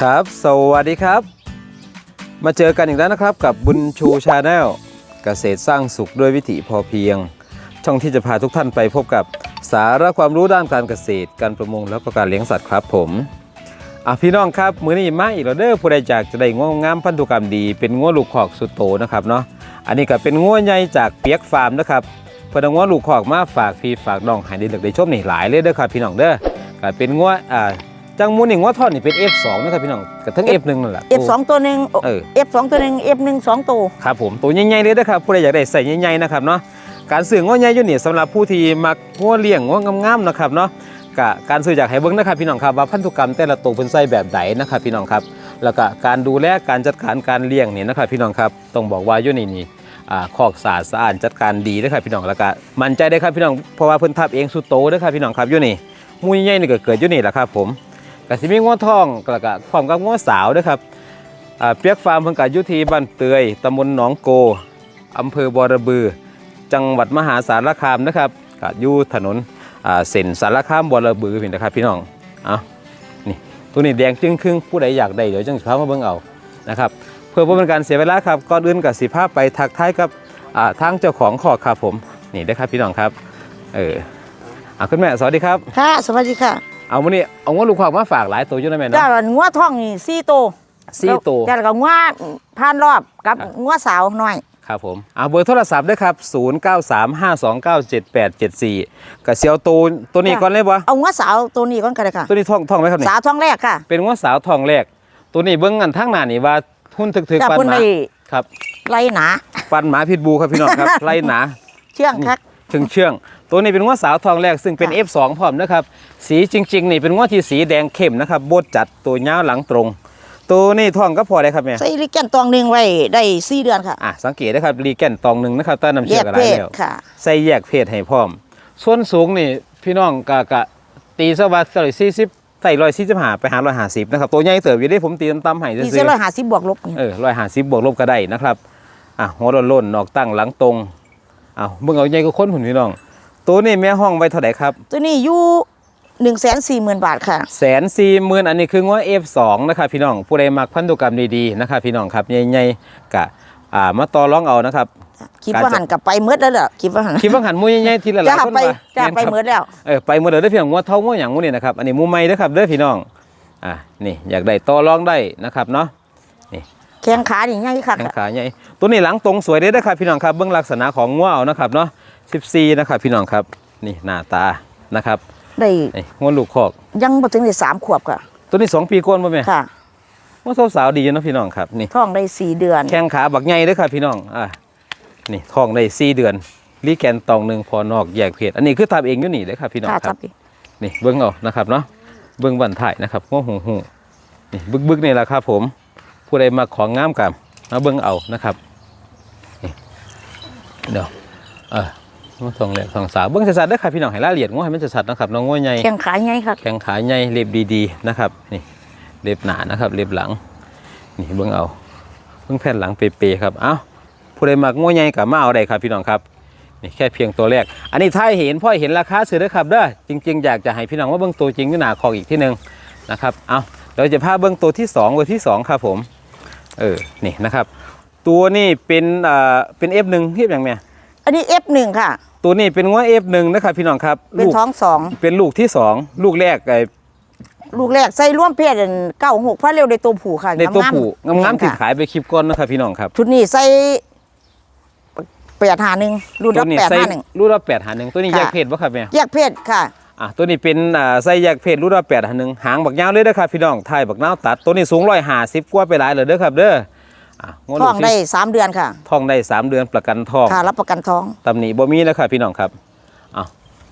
ครับ สวัสดีครับ มาเจอกันอีกแล้วนะครับกับบุญชูชาแนลเกษตรสร้างสุขด้วยวิถีพอเพียง ช่องที่จะพาทุกท่านไปพบกับสาระความรู้ด้านการเกษตร การประมงแล้วก็การเลี้ยงสัตว์ครับผมอะพี่น้องครับ มือนี้มาอีกแล้วเด้อผู้ใดอยากจะได้ง้องามพันธุกรรมดี เป็นง้อลูกขอกสุดโตนะครับเนาะอันนี้ก็เป็นง้อใหญ่จากเปียกฟาร์มนะครับเพื่อนง้อลูกขอกมาฝากพี่ฝากน้องให้ได้เลือกได้ชมนี่หลายเลยเด้อครับพี่น้องเด้อก็เป็นง้ออ่า จังมูนี่ง้อทอดนี่เป็น F2 นะครับพี่น้องกับทั้ง F1 นั่นแหละ F สองตัวหนึ่ง เออ F สองตัวหนึ่ง F หนึ่งสองตัวครับผมตัวใหญ่ๆเลยนะครับผู้ใดอยากได้ใส่ใหญ่ๆนะครับเนาะการซื้อง้อใหญ่อยู่นี่สำหรับผู้ที่มักง้อเลี้ยงง้องามๆนะครับเนาะกะการซื้อจากให้เบิ้งนะครับพี่น้องครับว่าพันธุกรรมแต่ละตัวเพิ่นใส่แบบใดนะครับพี่น้องครับ แล้วก็การดูแลการจัดการการเลี้ยงนี่นะครับพี่น้องครับต้องบอกว่าอยู่นี่นี่อ่าคอกสะอาดสะอาดจัดการดีนะครับพี่น้องแล้วก็มั่นใจได้ครับพี่น้องเพราะว่าเพิ่นทับเองสุดโตเด้อครับพี่น้องครับอยู่นี่หมูใหญ่ๆนี่ก็เกิดอยู่นี่แหละครับผม ก็สิมีง้อทองแล้วก็พร้อมกับง้อสาวด้อครับเปียกฟาร์มเพิ่งกายุทีบ้านเตยตำบลหนองโกอำเภอบอระบือ จังหวัดมหาสารคามนะครับกาอยู่ถนนเส้นสารคามบอระบือพี่นะครับพี่น้องเอานี่ตัวนี้แดงจึงครึ่งผู้ใดอยากได้เดี๋ยวจังสิพามาเบิ่งเอานะครับเพื่อบ่เป็นการเสียเวลาครับก่อนอื่นกับสิภาพไปทักทายกับทางเจ้าของขอครับผมนี่ได้ครับพี่น้องครับเอออะคุณแม่สวัสดีครับ ค่ะสวัสดีค่ะ เอาวันนี้เอางวลูกควายมาฝากหลายตัวอยู่นะแม่จ้าเนาะงัวทองนี่สี่ตัวสี่ตัวจ้าแล้วก็งัวผ่านรอบกับครับงัวสาวน้อยครับผมเอาเบอร์โทรศัพท์ด้วยครับ 0935297874กับเซียวตูนตัวนี้ก่อนเลยปะเอางัวสาวตัวนี้ก่อนก็ได้ค่ะ ตัวนี้ท่องท่องไหมครับนี่สาวท้องแรกค่ะ เป็นว่าสาวทองแรก ตัวนี้เบิ้งกันทั้งหน้านี่ว่าทุนถึกถึกจ้าปันเพุ่นหมาได้ครับไล่หนา ปันหมาพิษบูครับพี่น้องครับไล่หนา เชื่องคักเชื่องเชื่อง ตัวนี้เป็นว่าสาวทองแรกซึ่งเป็นค่ะ F2 พร้อมนะครับ สีจริง ๆ นี่เป็นว่าที่สีแดงเข้มนะครับโบดจัดตัวยาวหลังตรง ตัวนี้ท่องก็พอได้ครับแม่ใส่ลิกแกนตองหนึ่งไว้ได้สี่เดือนค่ะ อะสังเกตนะครับรีแกนตองหนึ่งนะครับใต้น้ำแยเชื่อกกันเพได้ศแล้วค่ะ ใส่แยกเพศให้พร้อม ส่วนสูงนี่พี่น้องกะกะตีซะว่าร้อยสี่สิบใส่ร้อยสี่สิบห้าไปหาร้อยห้าสิบนะครับตัวใหญ่เติบอยู่ได้ผมตีตำๆให้นี่ซื้เส้นอร้อยห้าสิบบวกลบนี่ๆเออร้อยห้าสิบบวกลบก็ได้นะครับ อะหัวโล้นๆนอกตั้งหลังตรงอ้าวมึงเอาใหญ่ก็ค้นหุ่นพี่น้อง ตัวนี้แม่ห้องไว้เท่าไหร่ครับ ตัวนี้อยู่หนึ่งแสนสี่หมื่นบาทค่ะแสนสี่หมื่นอันนี้คือว่า F2 นะครับพี่น้องผู้ใดมักพันธุกรรมดีๆนะครับพี่น้องครับใหญ่ๆกะอ่ามาต่อรองเอานะครับคิดว่าหันกลับไปเมื่อแล้วเหรอคิดว่าหันคิดว่าหันมุ้ยใหญ่ๆทีละหลาจ้ายคนไปว่าจ้าแม่นไปครับเมื่อแล้วเออไปหมดเลยเด้อพี่น้องงัวเท่างัวหยังงูนี่นะครับอันนี้หมูไม่เด้อครับเด้อพี่น้องอะนี่อยากได้ต่อรองได้นะครับเนาะแข้งขานี่ง่ายค่ะแข้งขาใหญ่ตัวนี้หลังตรงสวยเด้อครับพี่น้องครับเบื้องลักษณะของงัวเอานะครับเนาะ 14นะครับพี่น้องครับนี่หน้าตานะครับได้นี่งัวลูกคอกยังบ่ถึงได้สามขวบค่ะตัวนี้2ปีก้นป่ะแม่ค่ะงัวสาวๆดีอยู่เนาะพี่น้องครับนี่ท้องได้สี่เดือนแข้งขาบักใหญ่เด้อครับพี่น้องอะนี่ท้องได้4เดือนลีแกนตองหนึ่งพอนอกแยกเพศอันนี้คือทำเองอยู่นี่เด้อครับพี่น้องค่ะครัจับ บอีกนี่เบิ้งเอานะครับเนาะเบิ้งบันถ่ายนะครับง้อหูหูนี่บึกบึกนี่แหละครับผม ผู้ใดมาของงามกับมาเบิ้งเอานะครับนี่เดี๋ยวเออ ง้อทองแหลกทองสาวเบิ้งสัดๆได้อครับพี่น้องให้ละเอียดง้อให้มันสัดๆนะครับน้องง้อใหญ่แข้งขาง่ายค่ะแข้งขาใหญ่เล็บดีๆนะครับนี่เล็บหนานะครับเล็บหลังนี่เบิ้งเอาเบิ้งแผ่นหลังเปๆครับเอ้าผู้ใดมาง้อใหญ่กับมาเอาได้ครับพี่น้องครับนี่แค่เพียงตัวแรก อันนี้ถ้าให้เห็นพ่อเห็นราคาซื้อได้อครับเด้อจริง ๆ อยากจะให้พี่น้องว่าเบื้องตัวจริงที่หนาคอกอีกที่หนึ่งนะครับเอาเราจะพาเบื้องตัวที่สองเบอร์ที่สองครับผมเออนี่นะครับตัวนี้เป็นอ่าเป็น F1 เทียบอย่างเนี้ยอันนี้ F1 ค่ะ ตัวนี้เป็นว่า F1 นะครับพี่น้องครับเป็นลูกท้องสองเป็นลูกที่สองลูกแรกไอ้ลูกแรกใส่ร่วมเพศเก้าหกพระเร็วในตัวผูค่ะในตัวผู้งามๆงามๆติดค่ะขายไปคลิปก้อนนะครับพี่น้องครับชุดนี้ใส่แปดหาหนึ่งรุ่นตัละวนี้แปดใส่ห้าหนึ่งรุ่นละแปดหาหนึ่งตัวนี้ค่ะแยกเพศปะครับเนี่ยแยกเพศค่ะอะตัวนี้เป็นอ่าไส้แยกเพศรุ่นละแปดหันหนึ่งหางบักยาวเลยเด้อครับพี่น้องไทยบักนาวตัดตัวนี้สูงร้อยห้าสิบกว่าไปหลายเลยเด้อครับเด้ออะงว ท้องลูกได้ที่สามเดือนค่ะท้องได้สามเดือนประกันท้องค่ะรับประกันท้องตำหนิบ่มีแล้วครับพี่น้องครับเอา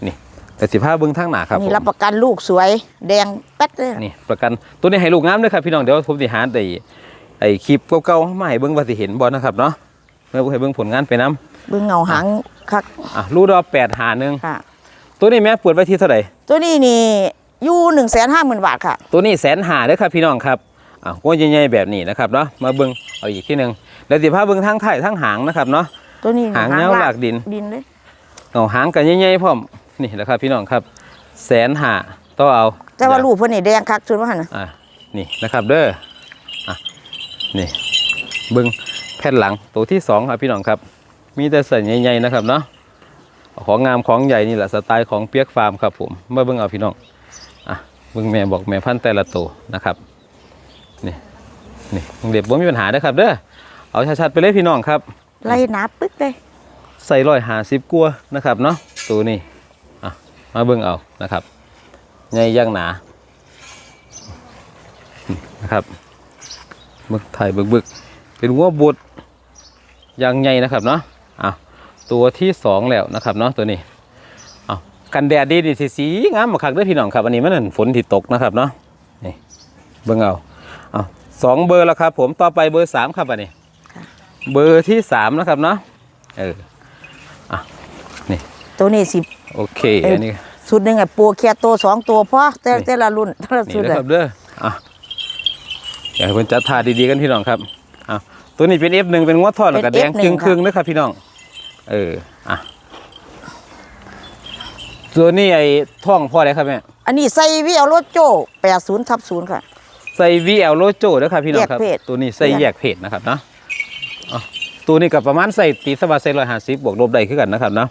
นี่แต่สิผ้าเบิ้งทางหนาครับนี่ผมรับประกันลูกสวย แดงแป๊ดเลยนี่ประกันตัวนี้ให้ลูกงามเด้อครับพี่น้องเดี๋ยวผมสิหาไอ้ไอ้คลิปเก่าๆมาให้เบิ้งว่าสิเห็นบ่นะครับเนาะเมื่อให้เบิ้งผลงานไปน้เบิ่งเงาหางคักำอะรูดอแปดหาหนึ่งค่ะตัวนี้แม่เปิดไว้ที่เท่าไหร่ตัวนี้นี่อยู่หนึ่งแสนห้าหมื่นบาทค่ะ ตัวนี้แสนหาเด้อครับพี่น้องครับ อะก็ใหญ่ๆแบบนี้นะครับเนาะมาเบิ้งเอาอีกที่หนึ่งแล้วสิพาเบิ้งทั้งถ่ายทั้งหางนะครับเนาะตัวนี้หางเงาหลากดินดินเลยเอาหางกันใหญ่ๆพร้อมนี่แหละครับพี่น้องครับแสนหาต่อเอาแต่ว่าลูกเพิ่นนี่แดงคักชุดว่าหันน่ะอะนี่นะครับเด้ออะนี่เบิ้งแผ่นหลังตัวที่สองครับพี่น้องครับ มีแต่สัญใหญ่ๆนะครับเนาะของงามของใหญ่นี่แหละสไตล์ของเปียกฟาร์มครับผมเมื่อเบิ้งเอาพี่น้องอะเบิ้งแม่บอกแม่พันธุ์แต่ละตัวนะครับ นี่นี่เด็บว่ามีปัญหาเด้อครับเด้อเอาชัดๆไปเลยพี่น้องครับ ไล่หนาปึ๊กเลย ใส่ร้อยหาสิบกัวานะครับเนาะตัวนี้อะมาเบิ่งเอานะครับใหญ่ย่างหนานี่นะครับเบิ่งถ่ายเบึกๆเป็นวัวบดยางใหญ่นะครับเนาะอะตัวที่สองแล้วนะครับเนาะตัวนี้เอากันแดดดีดีสีสีงามมาคักเด้วยพี่น้องครับอันนี้มันนฝนที่ตกนะครับเนาะนี่เบิ่งเอาเอา สองเบอร์แล้วครับผมต่อไปเบอร์สามครับอันนี้เบอร์ที่สามนะครับเนาะเออตัวนี้สิโอเคเอ้ยอันนี้สุดหนึ่งอะปูแค่ตัวสองตัวพอแต่นี่แต่ละรุ่นแต่ละนี่สุดนะเลคยรับเด้ออะอยากให้เพิ่นจัดทาดีๆกันพี่น้องครับอะตัวนี้เป็น F1 เป็นงวดทอดแล้วก็แดงครึ่งๆนะครับพี่น้อง เอออะตัวนี้ไอ้ท่องพ่อได้ครับแม่อันนี้ใส่วิเอารถโจ้แปดศูนย์ทับศูนย์ค่ะ ใส่ VL Lojo นะครับพี่น้องครับ แยกเพศ ตัวนี้ใส่แยกเพศนะครับเนาะอะตัวนี้กับประมาณใส่ตีสวัสดิ์ใส่ร้อยห้าสิบบวกลบได้คือกันนะครับเนาะ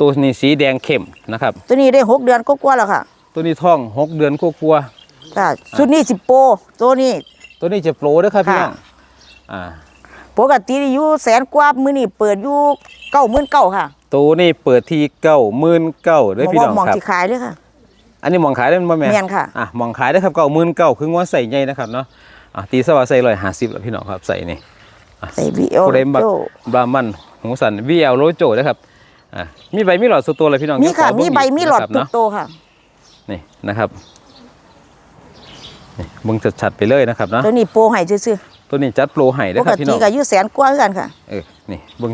ตัวนี้สีแดงเข้มนะครับ ตัวนี้ได้หกเดือนก็กว่าแล้วค่ะตัวนี้ท่องหกเดือนกลัวาค่ะสุดนี้สิโปตัวนี้ ๆตัวนี้จะโปรด้วยครับพี่น้องค่ะ อ่า ปกติอยู่แสนกว่ามือนี่เปิดอยู่เก้าหมื่นเก้าค่ะตัวนี้เปิดที่เก้าหมื่นเก้าด้วยพี่น้องมองครับ ที่ขายด้วยค่ะ อันนี้มองขายได้ไหมแม่แม่นค่ะอะมองขายได้ครับเก้าหมื่นเก้าคือว่าใส่ใหญ่นะครับเนาะอะตีสว่าใส่ร้อยห้าสิบแล้วพี่น้องครับใส่นี่ใส่วิเอาโครเรถมบักโจ้บรามันหูสันวีเอลโรโจนะครับอะมีใบมีหลอดสุดตัวเลยพี่น้องมีค่ะเดี๋ยวขอมีใบมีหลอดเบิ่งตุกกนะโตค่ะนี่นะครับนี่เบิ่งชัดๆไปเลยนะครับเนาะตัวนี้โปรให้ซื่อตัวนี้จัดโปรให้ๆได้ปคกรับพี่ติน้องก็อยู่แสนกว่าคือกันค่ะเออนี่เบิ่ง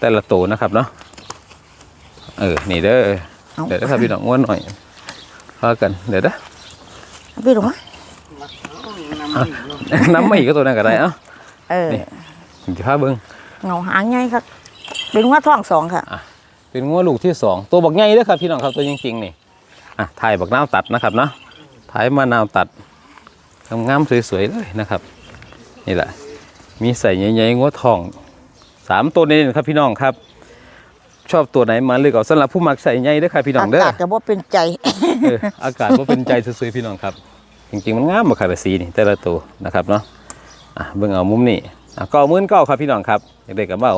แต่ละตัวนะครับเนาะเออนี่เด้อเอาเดี๋ยวนะครับพี่น้องง้วนหน่อย พากันเดี๋ยวนะพี่หลวงมาน้ำไม่อีกก็ตัวนั้นก็ได้เอ้าเออนี่จะพาเบิ้งเงาหางไงครับ เป็นว่าท้องสองค่ะเป็นงัวลูกที่สองตัวบักใหญ่เด้อครับพี่น้องครับตัวจริงๆนี่อะถ่ายบักนาวตัดนะครับเนาะถ่ายมะนาวตัดงามๆสวยๆเลยนะครับนี่แหละมีใส่ใหญ่ๆงัวทองสามตัวนี้นะครับพี่น้องครับ ชอบตัวไหนมาเลือกเอาสำหรับผู้มักใส่ใหญ่เด้อครับพี่น้องอาเด้อกาศก็บ่เป็นใจเอออากาศก็เป็นใจสวยๆพี่น้องครับ จริงๆมันงามมาขายแบบสีนี่แต่ละตัวนะครับเนาะอะเบิ่งเอามุมนี้อะก็มื่นเก้าครับพี่น้องครับเด็กๆกับเบ้า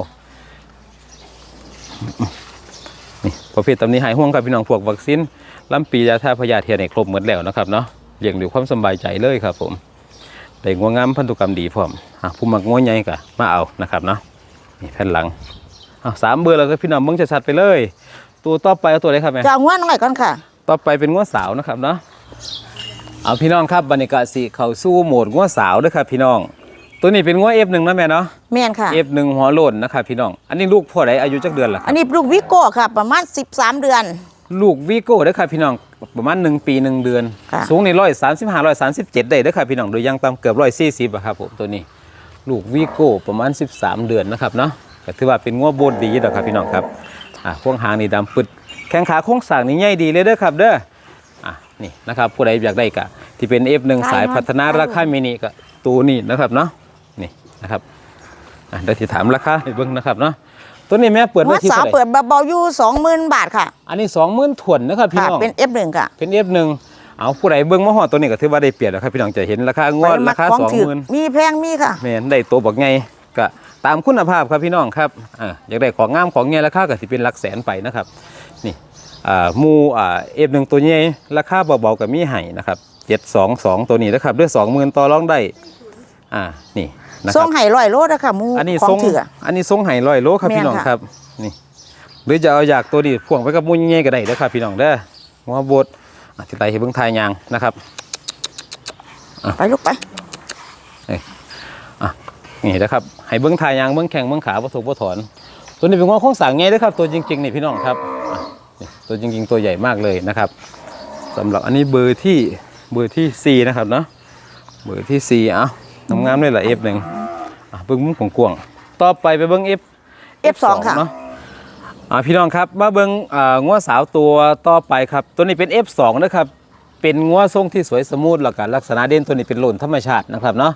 นี่ประเภทตำนี้หายห่วงครับพี่น้องพวกวัคซีนลำปียาท่าพยาธิเนี่ยครบหมดแล้วนะครับเนาะเลี้ยงด้วยความสำบายใจเลยครับผมได้งัวงามพันธุกรรมดีพร้อมอะผู้มักงัวใหญ่ก็มาเอานะครับเนาะนี่แผ่นหลัง อะสามเบอร์แล้วก็พี่น้องเบิ่งชัดๆไปเลย ตัวต่อไปเอาตัวไหนครับแม่จะเอางวนน้อยก่อนค่ะ ต่อไปเป็นง้วสาวนะครับเนาะเอาพี่น้องครับบรรยากาศสีเขาสู้โหมดง้วสาวด้วยครับพี่น้อง ตัวนี้เป็นง้ว F1 นะแม่เนาะแม่นค่ะ F1 หัวโลนนะครับพี่น้อง อันนี้ลูกพ่อใดอายุจักเดือนล่ะคอัรับนนี้ลูกวิโก้ค่ะ ประมาณ 13 เดือน ลูกวีโก้เด้อครับพี่น้องประมาณ 1 ปี 1 เดือน ค่ะ สูงในร้อยสามสิบห้าร้อยสามสิบเจ็ดได้เด้อครับพี่น้องโดยยังต่ำเกือบร้อยสี่สิบครับผมตัวนี้ ลูกวีโก้ประมาณ 13 เดือนนะครับเนาะ ก็ถือว่าเป็นง้วโบดดีดอกครับพี่น้องครับอ่าพวงหางนี่ดำปึดแข้งขาโค้งสร้างนี่ใหญ่ดีเลยเด้อครับเด้ออะนี่นะครับผู้ใดอยากได้กะที่เป็น F1 สายพัฒนาราคามินิก็ตัวนี้นะครับเนาะนี่นะครับอะเดี๋ยวที่ถามราคาให้เบิ่งนะครับเนาะตัวนี้แม่เปิดหัไว้วที่สาวเท่าไหร่เปิดเบาๆอยู่20,000บาทค่ะอันนี้สองหมื่นถ่วนนะครับพี่ค่ะน้อง เป็น F1 ค่ะเป็น F1 เอาผู้ใดเบิ่งมาฮอดตัวนี้ก็ถือว่าได้เปรียบแล้วครับพี่น้องจะเห็นราคางวดไปมัราคาของสองถืหมื่นมีแพงมีค่ะแม่นได้ตัวบักไงก็ ตามคุณภาพครับพี่น้องครับอ่าอยากได้ของงามของเงี้ยราคาก็สิเป็นหลักแสนไปนะครับนี่อ่าหมูอ่า F1 ตัวใหญ่ราคาเบาๆก็มีให้นะครับ722ตัวนี้นะครับด้วย20,000ต่อรองได้อ่านี่นะคส่รังบให้ร้อยโลนะคะหมูอันนี้ขอทงรงถืออันนี้ทรงไห้ร้อยโลครับแม่นพี่น้องค่ะ ครับนี่หรือจะเอาอยากตัวนี้พ่วงไปกับมุ้งใหญ่ๆก็ได้เด้อครับพี่น้องเด้อหัวบดอธิบายให้เบิ่งทายยางนะครับ ไปลูกไป นี่นะครับให้เบิ้งทายางเบิ้งแข่งเบิ้งขาบ่ถูกบ่ถอน ตัวนี้เป็นว่าโครงสร้างใหญ่เด้อครับ ตัวจริงๆนี่พี่น้องครับอะนี่ตัวจริงๆตัวใหญ่มากเลยนะครับสำหรับอันนี้เบอร์ที่เบอร์ที่ 4 นะครับเนาะเบอร์ที่ 4 เอ้างามๆเลยล่ะ F หนึ่งอะเบิ้งมุมของกวางๆต่อไปไปเบิ้ง F F2 ค่ะเนาะอ่าพี่น้องครับมาเบิ้งอ่างัวสาวตัวต่อไปครับ ตัวนี้เป็น F2 นะครับเเป็นงัวทรงที่สวยสมูทแล้วก็ลักษณะเด่นตัวนี้เป็นโลนธรรมชาตินะครับเนาะ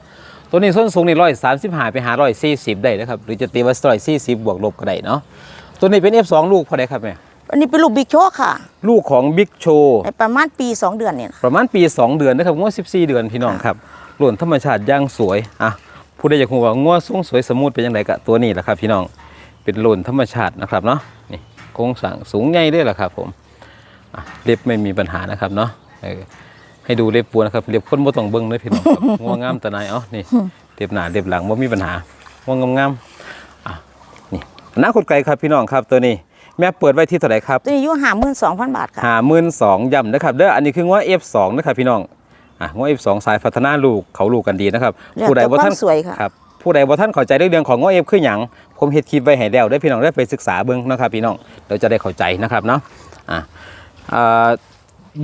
ตัวนี้ส้นสูงนี่ร้อยสามสิบห้าไปหาร้อยสี่สิบได้นะครับหรือจะตีว่าร้อยสี่สิบบวกลบก็ได้เนาะตัวนี้เป็น F2 ลูกพอได้ครับแม่อันนี้เป็นลูกบิ๊กโชคค่ะ ลูกของบิ๊กโชในประมาณปี 2 เดือนเนี่ยนะประมาณปี 2 เดือนนะครับงวด14 เดือนพี่น้องครับหล่นธรรมชาติย่างสวยอะผู้ใดอยากรู้ว่างวดสูงสวยสมูทเป็นยังไงกะตัวนี้แหละครับ พี่น้องเป็นหล่นธรรมชาตินะครับเนาะนี่โครงสร้างสูงใหญ่ด้วยแหละครับผมอะเล็บไม่มีปัญหานะครับเนาะเออ ให้ดูเล็บวัวนะครับเล็บคนบ่ต้องเบิ่งเลยพี่น้องครับงัวงามตะนายเอ้านี่เล็บหน้าเล็บหลังบ่มีปัญหางัวงามๆอะนี่หน้าคดไก่ครับพี่น้องครับตัวนี้ แม่เปิดไว้ที่เท่าไหร่ครับตัวนี้อายุห้าหมื่นสองพันบาทค่ะหาหมื่นสองย่ำนะครับเด้ออันนี้คือง้อ F2 นะครับพี่น้องอะง้อ F2 สายพัฒนาลูกเขาลูกกันดีนะครับเรื่องผู้ใดบ่ท่านความสวยค่ะครับผู้ใดบ่ท่านเข้าใจเรื่องของง้อ F คือหยังผมเฮ็ดคลิปไว้ให้แล้วได้อพี่น้องได้ไปศึกษาเบิ่งนะครับพี่น้องเดี๋ยวจะได้เข้าใจนะครับเนาะอะอ่า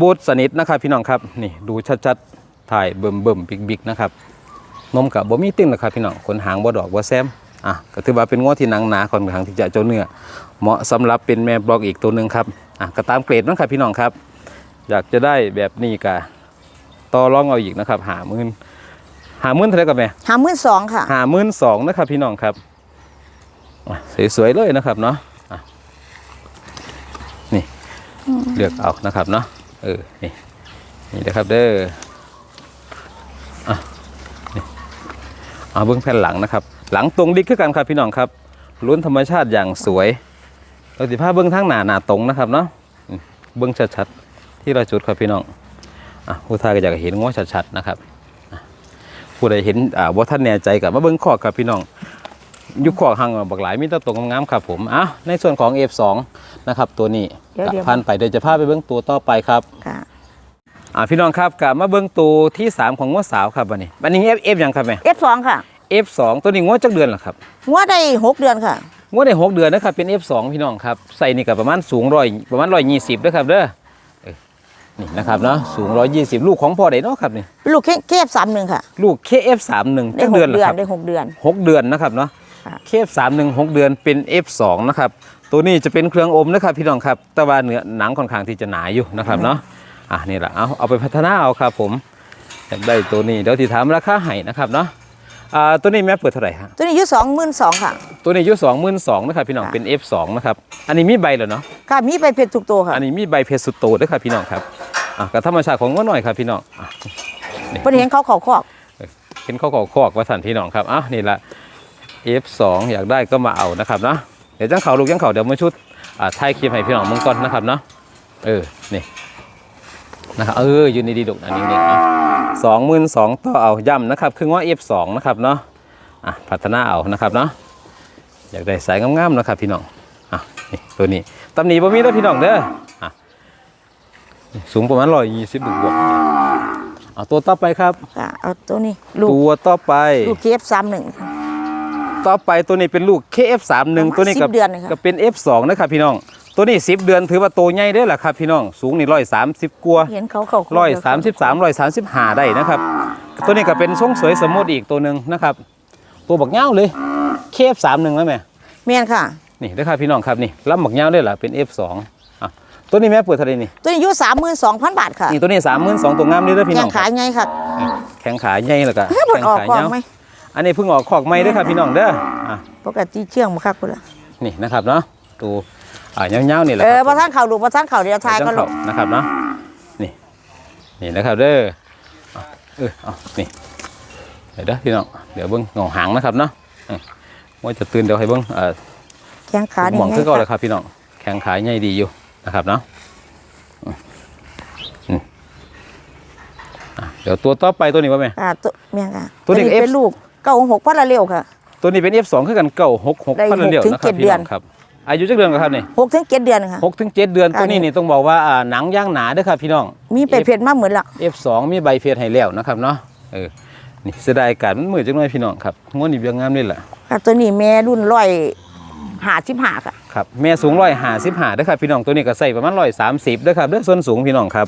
บูธสนิทนะครับพี่น้องครับนี่ดูชัดๆถ่ายเบิ่มเบิ่มบิ๊กบิ๊กๆนะครับนมกับบ่มีติ้งนะครับพี่น้องขนหางบ่ดอกบ่แซมอะก็ถือว่าเป็นง้อที่หนังหนาค่อนข้างที่จะเจ้าเนื้อเหมาะสำหรับเป็นแม่บล็อกอีกตัวหนึ่งครับอะก็ตามเกรดเนาะครับพี่น้องครับ อยากจะได้แบบนี้กะต่อรองเอาอีกนะครับหามื่นหามื่นเท่าไหร่กับแม่ห้าหมื่นสองค่ะหามื่นสองนะครับพี่น้องครับอะสวยๆเลยนะครับเนาะอะนี่เลือกเอานะครับเนาะ เออ นี่ นี่นะครับเด้ออะนี่เอาเบื้องแผ่นหลังนะครับ หลังตรงดิกคือกันครับพี่น้องครับล้นธรรมชาติอย่างสวยเราสิพาเบื้องทั้งหนาหนาตรงนะครับเนาะเบื้องชัดๆที่เราจุดครับพี่น้องอะผู้ทายก็อยากเห็นง้อชัดๆนะครับอะผู้ใดเห็นอ่าว่าท่านแน่ใจกับมาเบื้องข้อครับพี่น้อง ยุคข้อหังบักหลายมีแตะตรงงามๆครับผมอะในส่วนของ F2 นะครับตัวนี้เดี๋ยวกะเดี๋ยว พันไปเดี๋ยวจะพาไปเบื้องตัวต่อไปครับค่ะอะพี่น้องครับกลับมาเบื้องตัวที่สามของง้อสาวครับวันนี้วันนี้ F F ยังครับแม่ เอสสองค่ะ F2 ตัวนี้ง้อจักเดือนเหรอครับงัวได้หกเดือนค่ะ งวดได้หกเดือนนะครับเป็น F2 พี่น้องครับใส่นี่กับประมาณสูงร้อยประมาณร้อยยี่สิบนะครับเด้อเอ้ยนี่นะครับเนาะสูงร้อยยี่สิบลูกของพ่อไดเนาะครับนี่เป็นลูกเคฟสามหนึ่งค่ะ ลูก KF31 ได้จักหเดือกนเหรเดืออนครับได้หกเดือน หกเดือนนะครับเนาะ ค่ะ KF31 หกเดือนเป็น F2 นะครับ ตัวนี้จะเป็นเครื่องอมนะครับพี่น้องครับ แต่ว่าเนื้อหนังค่อนข้างที่จะหนาอยู่นะครับเนาะ อะนี่แหละ เอาเอาไปพัฒนาเอาครับผมอยากได้ตัวนี้เดี๋ยวที่ถามราคาให้นะครับเนาะอ่าตัวนี้แม่เปิดเท่าไหร่ฮะตัวนี้อายุสองหมื่นสองค่ะ ตัวนี้อายุสองหมื่นสองนะครับพี่น้องค่ะเป็น F2 นะครับ อันนี้มีใบเหรอเนาะ ค่ะ มีไปเพชรทุกตัวค่ะ อันนี้มีใบเพชรสุดโตด้วยครับพี่น้องครับ อะกับธรรมชาติของง้อหน่อยครับพี่น้องอะนี่เพิ่นเห็นเขาเขาคอกเห็นเขาขอคอกว่าสันพี่น้องครับอ้าวนี่ละ F2 อยากได้ก็มาเอานะครับเนาะเดี๋ยวจังเขาลูกจังเขาเดี๋ยวมาชุดอ่าท้ายคลิปให้พี่น้องมึงก่อนนะครับเนาะเออนี่นะครับเอออยู่ในดีดุอันนี้นี่เนาะสองหมื่นสองต่อเอาย่ำนะครับ คือว่า F2 นะครับเนาะอะพัฒนาเอานะครับเนาะอยากได้สายงามๆนะครับพี่น้องอะนี่ตัวนี้ตำหนิบ่มีแล้วพี่น้องเด้ออะสูงประมาณร้อยยี่สิบบวกๆเอาตัวต่อไปครับ ค่ะเอาตัวนี้ลูกตัวต่อไป ลูกเคฟสามหนึ่ง ต่อไปตัวนี้เป็นลูก KF31 ตัวนี้ก็10เดือนนะครับก็เป็น F2 นะครับพี่น้อง ตัวนี้ 10 เดือนถือว่าโตใหญ่ได้อแหละครับพี่น้อง สูงนี่ร้อยสามสิบกว่าเห็นเขาเขาคอกร้อยสามสิบสามร้อยสามสิบห้าได้นะครับ ตัวนี้ก็เป็นทรงสวยสมมติอีกตัวหนึ่งนะครับ ตัวบักเงาเลย KF31 แล้วแม่แม่นค่ะ นี่นะครับพี่น้องครับนี่ลำบักเงาได้เหรอเป็น F2 อะตัวนี้แม่เปิดเท่าไหร่นี่ ตัวนี้อายุสามหมื่นสองพันบาทค่ะ นี่ตัวนี้สามหมื่นสองตัวงามเลยเด้อพี่แข่น้องงขายไงค่ะ แข็งขาใหญ่แล้วก็เฮ้ยผลแข็งออกขาคอกยาวไหม อันนี้เพิ่งออกขอกไม้เด้อครับพี่น้องเด้ออะปกติเชื่องมาคักพุ่นละนี่นะครับเนาะตัวอ่าเงาๆนี่แหละเอคอรับพอท่านเข่าลูกพอท่านเข่าเดียวทายก็เจ้ลูกเขานะครับเนาะนี่นี่นะครับเด้อเอาเออเอานี่เดี๋ยวเด้อพี่น้องเดี๋ยวเบิ้งเงาหางนะครับเนาะอืมว่าจะตื่นเดี๋ยวให้เบิ้งเอ่อ แข้งขานี่หมองไงคือเก่าเลยค่ะครับพี่น้องแข็งขาใหญ่ดีอยู่นะครับเนาะอืมอืมอะเดี๋ยวตัวต่อไปตัวนี้ว่าไหมอ่าตัวแม่นค่ะตัวนี้เป็น F ลูก เก้าหกพันละเร็วค่ะ ตัวนี้เป็น F2 คือกันเก่าหกหกได้พันเดียวหกถึงนะครับเจ็ดพี่เดืน้ออนงครับ อายุจักเดือนครับนี่หกถึงเจ็ดเดือนค่ะ หกถึงเจ็ดเดือนอันนี้ตัวนี้นี่ต้องบอกว่าอ่าหนังย่างหนาเด้อครับพี่น้อง มีไปเพชรมาเหมือนละ F2 มีใบเฟียดให้แล้วนะครับเนาะเออนี่เสียดายอากาศมันมืดจังเลยพี่น้องครับงวดนี้เบียงงามนี่แหละค่ะตัวนี้แม่รุ่นร้อยหาสิบหาค่ะ ครับแม่สูงร้อยหาสิบหาเด้อครับพี่น้องตัวนี้ก็ใส่ประมาณร้อยสามสิบเด้อครับเด้อส่วนสูงพี่น้องครับ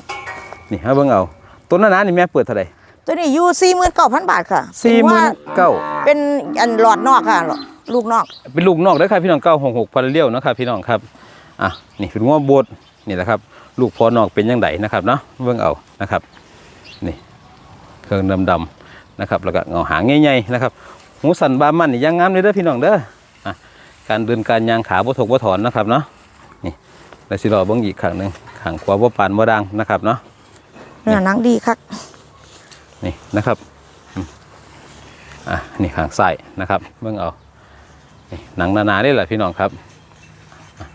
นี่ให้เบิ่งเอาตัวนั้นนะนี่แม่เปิดเท่าไหร่ ตัวนี้อยู่สี่หมื่นเก้าพันบาทค่ะสี่หมื่นเก้าเป็นอันหลอดนอกค่ะหลอดลูกนอก เป็นลูกนอกเด้อครับพี่น้องเก้าหกหกพันเลี้ยวนะครับพี่น้องครับอะนี่เป็นงวบดนี่แหละครับ ลูกพ่อนอกเป็นยังไงนะครับเนาะเบิ่งเอานะครับนี่เครื่องดำๆนะครับแล้วก็เงาหางใหญ่ๆนะครับหูสันบามันนี่ยังงามเลยเด้อพี่น้องเด้ออะการเดินการยางขาบ่ถกบ่ถอนนะครับเนาะนี่แล้วสิรอเบิ่งอีกข้างหนึงข้างขวาบ่ปานบ่ดังนะครับเนาะเนื้อหนังดีคัก นี่นะครับอืมอะนี่ข้างซ้ายนะครับเบิ่งเอานี่หนังหนาๆได้แหละพี่น้องครับอะ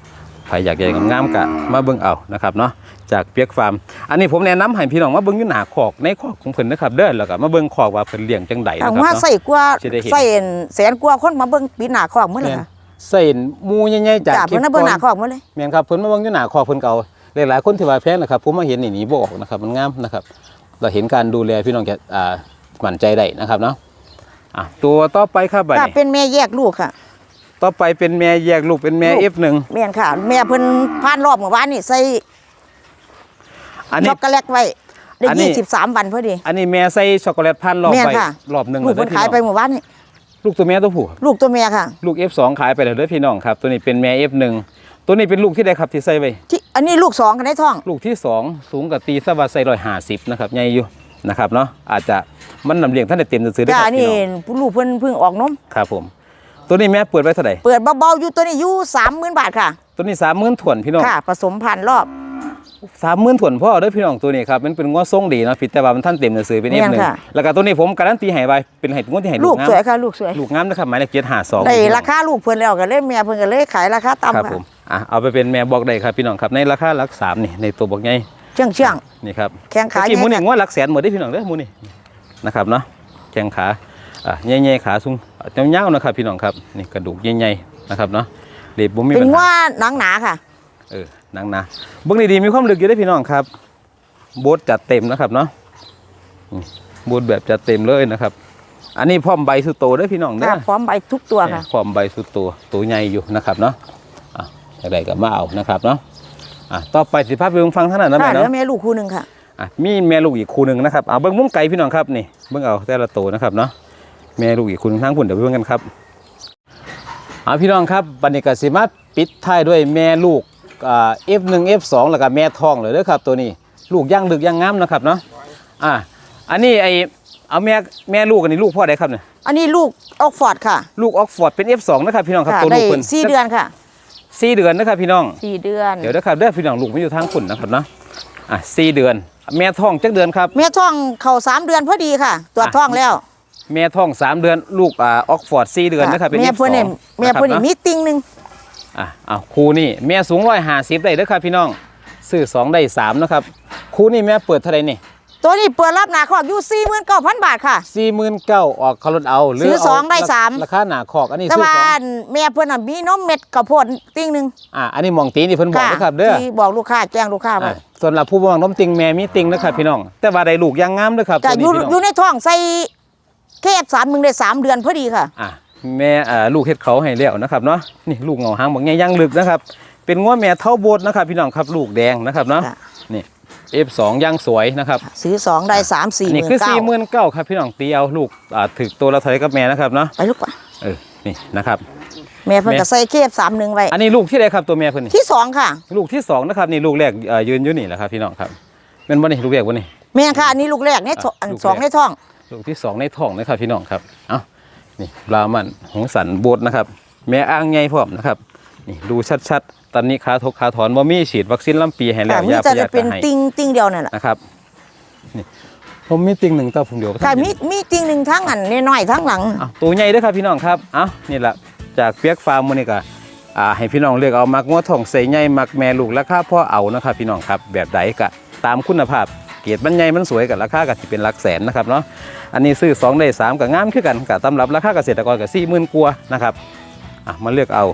ใครอยากใหญ่งามๆกะมาเบิ่งเอานะครับเนาะจากเปียกฟาร์มอันนี้ผมแนะนำให้พี่น้องมาเบิ่งอยู่หน้าคอกในคอกของเพิ่นนะครับเด้อแล้วก็มาเบิ่งคอกว่าเพิ่นเลี้ยงจังใดเอานะครับมาเนาะใส่กว่าสิได้เห็นใส่แสนกว่าคนมาเบิ่งปีหน้าคอกมื้อเลยค่ะใส่หมูใหญ่ๆจากจ้าคลิเพิ่ปนน่ะเบิ่งหน้าคก่อนอกมื้อเลยแม่นครับเพิ่นมาเบิ่งอยู่หน้าคอกเพิ่นเก่าหลายๆคนที่ว่าแพงนะครับผมมาเห็นนี่หนีบ่ออกนะครับมันงามนะครับ เราเห็นการดูแลพี่น้องจะอ่ามั่นใจได้นะครับเนาะอะตัวต่อไปครับบัดค่ะนี้เป็นแม่แยกลูกค่ะต่อไปเป็นแม่แยกลูกเป็นแม่ลูก F1 แม่นค่ะ แม่เพิ่นผ่านรอบเมื่อวานนี่ใส่อันนี้ ช็อกโกแลตไว้ได้อันนี้ ยี่สิบสามวันพอดี อันนี้แม่ใส่ช็อกโกแลตพันรอบแม่ไปค่ะ รอบหนึ่งลูกเพิ่นขายไปแล้วเด้อเมื่อวานนี่พี่น้องลูกตัวแม่ตัวผู้ลูกตัวแม่ค่ะ ลูก F2 ขายไปแล้วเด้อพี่น้องครับ ตัวนี้เป็นแม่ F1 ตัวนี้เป็นลูกที่ใดครับที่ใส่ไว้ที่ อันนี้ลูกสองกันได้ท้อง ลูกที่สองสูงกับตีสวัสดิ์ใส่ร้อยห้าสิบนะครับใหญ่อยู่นะครับเนาะอาจจะมันลำเลียงท่านได้เต็มซื้อได้อจ้าครับพี่นี่น้องลูกเพิ่นเพิ่งออกนม ครับผม ตัวนี้แม่เปิดไว้เท่าไหร่เปิดเบาๆอยู่ตัวนี้อยู่สามหมื่นบาทค่ะ ตัวนี้สามหมื่นถวนพี่น้อง ค่ะ ผสมพันธุ์รอบ สามหมื่นถวนพ่อเด้อพี่น้องตัวนี้ครับมันเป็นง้อทรงดีเนาะผิดแต่ว่ามันท่านเต็มซื้อเป็นแม่ F1 นค่ะ แล้วก็ตัวนี้ผมการันตีให้ไว้เป็นให้งวดที่ให้ลูลูกกงามสวยค่ะ ลูกสวยลูกงามนะครับหมายเลขเจ็ดห้าสองได้ราคาลูกเพิ่นแล้วก็เลยแม่เพิ่นก็เลยขายราคาครับต่ำผค่ะม อะเอาไปเป็นแม่บอกได้ครับพี่น้องครับในราคาหลักสามนี่ในตัวบอกไงเชื่องเชื่องนี่ครับแข้งขาเมื่อกี้หมูนี่ใหญ่งวดหลักแสนหมดได้อพี่น้องเด้อหมูนี่นะครับเนาะแข้งขาอะใหญ่ๆขาสูงเงาวๆนะครับพี่น้องครับนี่กระดูกใหญ่ๆนะครับเนาะเรียบบ่มีเป็ปันญหาว่าหนังหนาค่ะเออนังนะเบื้องดีๆมีความลึกอยู่ได้อพี่น้องครับโบทจัดเต็มนะครับเนาะอืมโบทแบบจัดเต็มเลยนะครับอันนี้พร้อมใบสุดโตได้อพี่น้องเด้ค่ะอพร้อมใบทุกตัวค่ะพร้อมใบสุดโตตัวใหญ่อยู่นะครับเนาะ อะอะไรก็มาเอานะครับเนาะอะต่อไปสิภาพไปเบิ่งฟังเท่านั้นนะค่ะแม่เหลือเนาะแม่ลูกคู่หนึ่งค่ะ อะมีแม่ลูกอีกคู่หนึ่งนะครับเอาเบิ้งมุมไก่พี่น้องครับนี่เบิ้งเอาแต่ละตัวนะครับเนาะแม่ลูกอีกคู่หนึงทั้งคุณเดี๋ยวไปเบิ้งกันครับเอาพี่น้องครับบันนี้กสิมาปิดท้ายด้วยแม่ลูกอ่า F1 F2 แล้วก็แม่ทองเลยเด้อครับ ตัวนี้ลูกย่างดึกย่างงามนะครับเนาะอะอันนี้ไอเอาแม่แม่ลูกอันนี้ลูกพ่อใดครับเนี่ยอันนี้ลูกออกฟอร์ดค่ะลูกออกฟอร์ดเป็น F2 นะครับพี่น้องครับค่ะตัวได้ลูกเพิ่น สี่เดือนค่ะ สี่เดือนนะครับพี่น้องสี่เดือน เดี๋ยวนะครับเด้อพี่น้องลูกไม่อยู่ทางคุณนะครับเนาะอะสี่เดือน แม่ท้องจักเดือนครับ แม่ท้องเข่าสามเดือนพอดีค่ะตรวจอะท้องแล้ว แม่ท้องสามเดือนลูกอ่าออกฟอร์ดสี่เดือนนะครับเป็นแม่ F2 เพิ่นนี่แม่เพิ่นนี่ะครับมีติ่งหนึ่งอะเอาครูนี่แม่สูงร้อยห้าสิบได้เด้อครับพี่น้องซื้อสองได้สามนะครับครูนี่แม่เปิดเท่าไหร่นี่ ตัวนี้เปิดรับหนาคอกอยู่สี่หมื่นเก้าพันบาทค่ะ สี่หมื่นเก้าออกคารถเอาหรือซื้อสองเาได้สาม ราคาหนาคอกอันนี้แต่ซื้อว่าสองแม่เพิ่นน่ะมีนมเม็ดข้าวโพดติ่งหนึ่งอะอันนี้หมองตีนี่เพิ่นบอกนะครับเด้อที่บอกลูกค้าแจ้งลูกค้าไปอะส่วนหลับผู้บอกน้มติงแม่มีติงนะครับพี่น้อง แต่ว่าได้ลูกยังงามเด้อครับจะตัวอนี้ยู่พี่น้องอยู่ในท้องใส่แคบสามมึงได้สามเดือนพอดีค่ะ อะแม่อ่าลูกเฮ็ดเขาให้แล้วนะครับเนาะนี่ลูกเงาหางบอกไงย่างลึกนะครับ เป็นง้อแม่เท่าโบดนะครับ พี่น้องครับลูกแดงนะครับเนาะค่ะ นี่ F2 ย่างสวยนะครับซื้อสองได้สามสี่หนี่มื่นคือเก้าสี่หมื่นเก้าครับพี่น้องตีเอาลูกอ่าถึกตัวละเท่าไหรกับแม่นะครับเนาะไปลูกป่ะเออนี่นะครับ แม่เพิ่นแม่ ก็ใส่แคบสามหนึ่งไว้อันนี้ลูกที่ใดครับตัวแม่เพิ่นนี่ที่สองค่ะ ลูกที่สองนะครับนี่ลูกแรกเอ่อยืนอยู่นี่แหละครับพี่น้องครับเป็นบ่นี่ลูกแรกบ่นี่ แม่ค่ะอันนี้ลูกแรกในท้องอันลูกแรก สองในท้อง ลูกที่สองในท้องนะครับพี่น้องครับ เอ้า นี่บรามันหงสันโบดนะครับ แม่อ้างใหญ่พร้อมนะครับ นี่ดูชัดๆ ตอนนี้ขาทกขาถอนบ่มีฉีดวัคซีนลำปีให้แล้ค่ะวมียาพแต่ยาจะธิเป็นให้ติ่งติ่งเดียวนั่นแหละนะครับนี่ผมมีติ่งหนึ่งเต้าผมเดียวค่ะมีมีติ่งหนึ่งทั้งอันน้อยๆทั้งหลังเอาตัวใหญ่เด้วยครับพี่น้องครับเอ้านี่แหละจากเปียกฟาร์มมื้อนี้ก็อ่าให้พี่น้องเลือกเอามักงัวทองใส่ใหญ่มักแม่ลูกราคาพ่อเอานะครับพี่น้องครับแบบใดก็ตามคุณภาพเกียรติมันใหญ่มันสวยกับราคาก็สิเป็นหลักแสนนะครับเนาะอันนี้ซื้อ2ได้3ก็งามคือกันกับตำรับราคาเกษตรกรก็40,000กว่านะครับอะมาเลือกเอา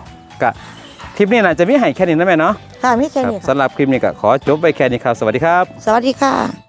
ก็ค ลิปนี้น่าจะมีให้แค่นี้นะแม่เนาะค่ะมีแค่ครับนี้ค่ะสำหรับคลิปนี้ก็ขอจบไปแค่นี้ครับ สวัสดีครับ สวัสดีค่ะ